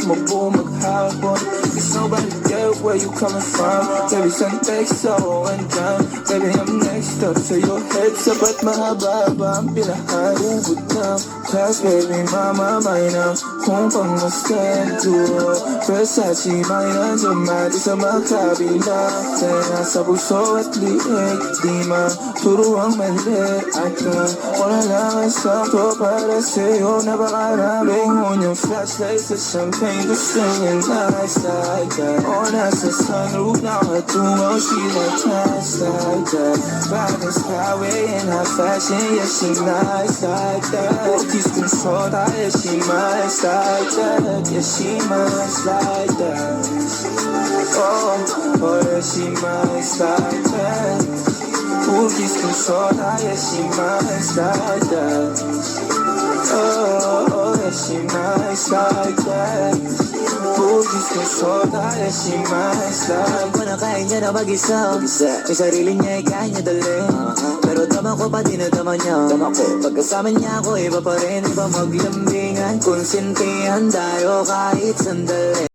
Suot mo buong maghapon. Cause nobody where you coming from. Baby, saan texto and down Baby, I'm next up So your head's up at mahaba ba ang pinahan Ubod na Class, baby, mama, may na Kung pangmastento Versace, may nandiyan mali sa makabila Tena sa puso at liig Di maturo ang mali At na wala lang ang sakto para sa'yo Napakaraming unyong flashlight sa champagne Gusto niya nice like that O nasa sunroof nakatungo She like nice like that Riding skyway in high fashion Yeah, she nice like that Keys control, yeah, she nice like that Yeah, she nice like that Oh, oh yeah, she nice like that Cookies control, yeah, she nice like that Oh, oh yeah, she nice like that Yeah, she nice like Alam ko na kaya niya na mag-isa. Sarili niya, kaya niya dali. Pero tama ko pa din na tama niya. Pagkasama niya ako, iba pa rin Iba maglambingan. Konsintihan tayo kahit sandali